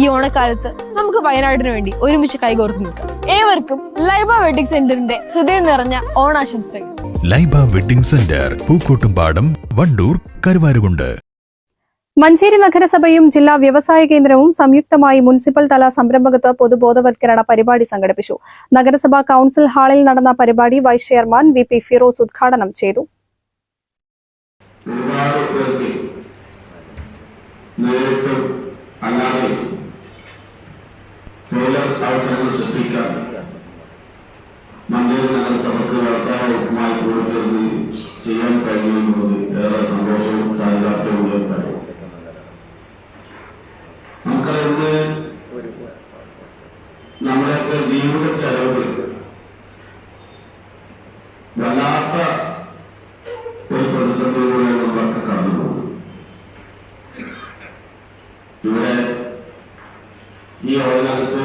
ഈ ഓണക്കാലത്ത് നമുക്ക് വയനാടിന് വേണ്ടി ഒരുമിച്ച് കൈകോർത്ത് നിൽക്കാം. ഏവർക്കും ലൈബ വെഡിങ് സെന്ററിന്റെ ഹൃദയം നിറഞ്ഞ ഓണാശംസകൾ. Laiba wedding centre Pookkottumpadam Wandoor Karuvarakundu. Manjeri നഗരസഭയും ജില്ലാ വ്യവസായ കേന്ദ്രവും സംയുക്തമായി മുനിസിപ്പൽ തല സംരംഭകത്വ പൊതുബോധവൽക്കരണ പരിപാടി സംഘടിപ്പിച്ചു. നഗരസഭാ കൌൺസിൽ ഹാളിൽ നടന്ന പരിപാടി vice chairman V P Firoz ഉദ്ഘാടനം ചെയ്തു. ഒരുപാട് അവസരങ്ങൾ സൃഷ്ടിക്കാൻ മഞ്ചേരി നഗരസഭയ്ക്ക് വ്യവസായ വകുപ്പുമായി കൂടി ചേർന്ന് ചെയ്യാൻ കഴിയുമെന്നത് ഏറെ സന്തോഷവും ചാരിതാർത്ഥ്യവും കാര്യം. നമുക്കറിയുന്നത് നമ്മുടെയൊക്കെ ജീവിത ചെലവുകൾ വല്ലാത്ത ഒരു പ്രതിസന്ധിയിലൂടെ നമ്മളൊക്കെ കടന്നു ഇവിടെ ഈ ഓരകത്ത്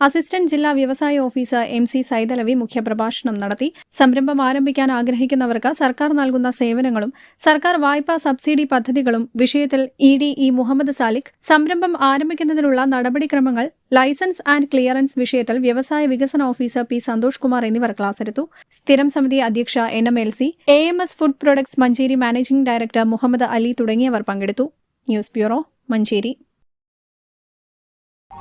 അസിസ്റ്റന്റ് ജില്ലാ വ്യവസായ ഓഫീസർ എം സി സൈതലവി മുഖ്യപ്രഭാഷണം നടത്തി. സംരംഭം ആരംഭിക്കാൻ ആഗ്രഹിക്കുന്നവർക്ക് സർക്കാർ നൽകുന്ന സേവനങ്ങളും സർക്കാർ വായ്പാ സബ്സിഡി പദ്ധതികളും വിഷയത്തിൽ E D E Muhammad Saliq സംരംഭം ആരംഭിക്കുന്നതിനുള്ള നടപടിക്രമങ്ങൾ ലൈസൻസ് ആൻഡ് ക്ലിയറൻസ് വിഷയത്തിൽ വ്യവസായ വികസന ഓഫീസർ പി സന്തോഷ് കുമാർ എന്നിവർ ക്ലാസ്സെടുത്തു സ്ഥിരം സമിതി അധ്യക്ഷ N M L C A M S food products Manjeri managing director Muhammad Ali തുടങ്ങിയവർ പങ്കെടുത്തു. News bureau Manjeri.